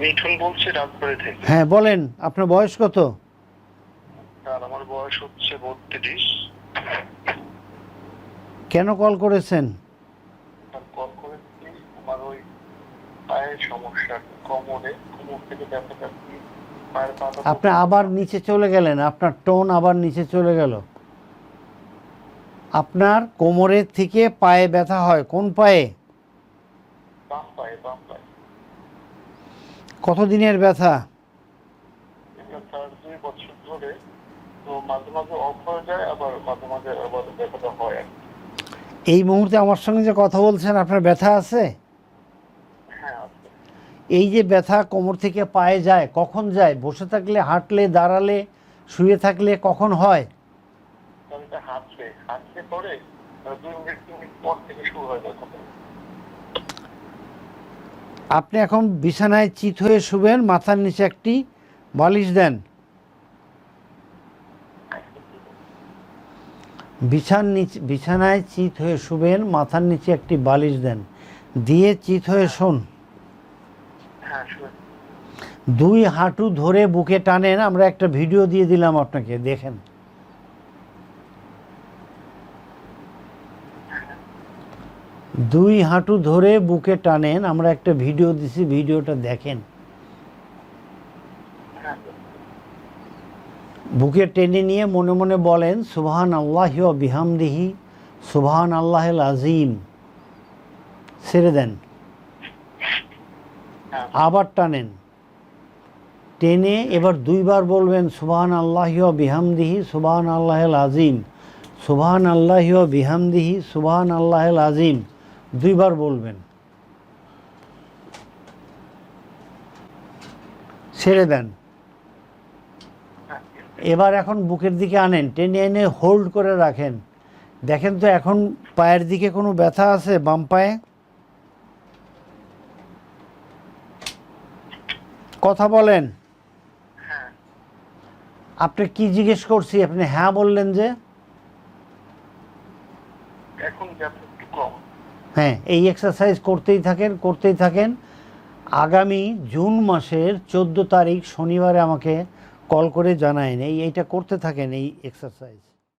মিঠুন বলছি রাজবাড়ি থেকে। হ্যাঁ বলেন আপনার বয়স কত? আমার বয়স হচ্ছে বত্রিশ। কেন কল করেছেন? কল করেছি আমার ওই পায়ের সমস্যা কোমরে কোমর থেকে ব্যথা পাচ্ছি আপনি আবার নিচে চলে গেলেন আপনার টোন আবার নিচে চলে গেল। আপনার কোমরের থেকে পায়ে ব্যথা হয় কোন পায়ে? বাম পায়ে বাম পায়ে কতদিনের ব্যথা? এটা চার দুই বছর ধরে তো মাঝে মাঝে অফ হয়ে যায় আবার মাঝে মাঝে আবার ব্যথাটা হয় এই মুহূর্তে আমার সঙ্গে যে কথা বলছেন আপনার ব্যথা আছে? হ্যাঁ এই যে ব্যথা কোমর থেকে পায়ে যায় কখন যায়? বসে থাকলে হাঁটলে দাঁড়ালে শুয়ে থাকলে কখন হয়? হাঁটছে হাঁটছে পরে দুই মিনিট তিন মিনিট পর থেকে শুরু হয়ে যায় আপনি এখন বিছানায় চিত হয়ে শুবেন মাথার নিচে একটি বালিশ দেন। বিছান নিচে বিছানায় চিত হয়ে শুবেন মাথার নিচে একটি বালিশ দেন। দিয়ে চিত হয়ে শোন। হ্যাঁ দুই হাঁটু ধরে বুকে টানেন আমরা একটা ভিডিও দিয়ে দিলাম আপনাকে দেখেন। দুই হাঁটু ধরে বুকে টানেন, আমরা একটা ভিডিও দিছি, ভিডিওটা দেখেন। বুকে টেনে নিয়ে মনে মনে বলেন সুবহান আল্লাহ বিহামদিহি সুবহান আল্লাহ আজিম ছেড়ে দেন। আবার টানেন। টেনে এবার দুইবার বলবেন সুবহান আল্লাহ বিহামদিহি সুবহান আল্লাহ আজিম সুবহান আল্লাহ বিহামদিহি সুবহান আল্লাহ আজিম দুইবার বলবেন। ছেড়ে দেন। এবার এখন বুকের দিকে আনেন, টেনে এনে হোল্ড করে রাখেন। দেখেন তো এখন পায়ের দিকে কোনো ব্যথা আছে বাম পায়ে? কথা বলেন। আপনি কি জিজ্ঞেস করছি? আপনি হ্যাঁ বললেন যে? এখন একটু কম। হ্যাঁ এই এক্সারসাইজ করতেই থাকেন করতেই থাকেন। আগামী জুন মাসের চোদ্দ তারিখ শনিবারে আমাকে কল করে জানায়নি। এই, এইটা করতে থাকেন এই এক্সারসাইজ